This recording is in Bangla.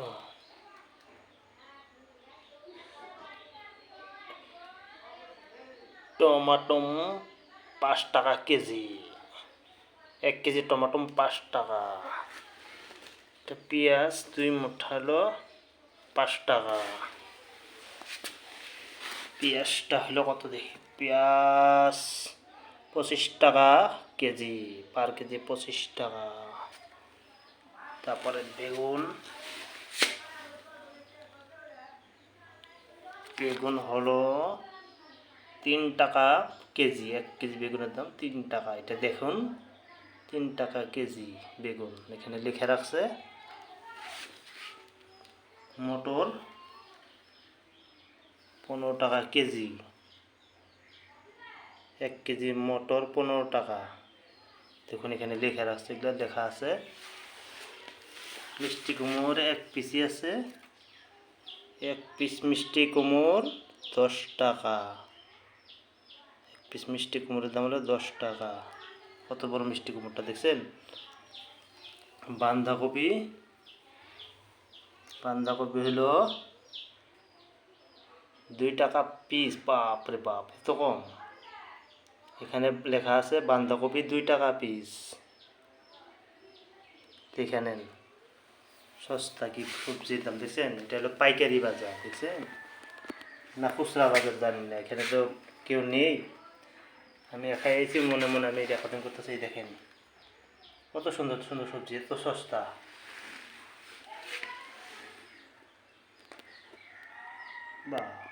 টমেটো টমাটম পাঁচ টাকা কেজি। এক কেজি টমাটম পাঁচ টাকা। এটা পেঁয়াজ, দুই মুঠা হলো পাঁচ টাকা। পেঁয়াজটা হলো কত দেখি? পেঁয়াজ পঁচিশ টাকা কেজি, পার কেজি পঁচিশ টাকা। তারপরে বেগুন বেগুন হলো তিন টাকা কেজি, এক কেজি বেগুনের দাম তিন টাকা। এটা দেখুন, তিন টাকা কেজি বেগুন। এখানে লিখে রাখছে, মটর পনেরো টাকা কেজি। এক কেজি মটর পনেরো টাকা। দেখুন, এখানে লেখা রাখছে, এগুলো লেখা আছে। মিষ্টি কুমড়োর এক পিসি আছে। এক পিস মিষ্টি কুমড়োর দশ টাকা। এক পিস মিষ্টি কুমড়োর দাম হলো দশ টাকা। কত বড় মিষ্টি কুমড়োটা দেখছেন? বাঁধাকপি। বাঁধাকপি হলো দুই টাকা পিস বাপ রে বাপ, এত কম। এখানে লেখা আছে বাঁধাকপি দুই টাকা পিস দেখে নেন। সস্তা কি সবজির দাম দেখছেন? এটা হলো পাইকারি বাজার, দেখছেন? না, খুচরা বাজার জানি না, এখানে তো কেউ নেই। আমি একাই আছি মনে মনে আমি রেকর্ডিং করতেছি চাই দেখেন। কত সুন্দর সুন্দর সবজি, এত সস্তা। বাহ।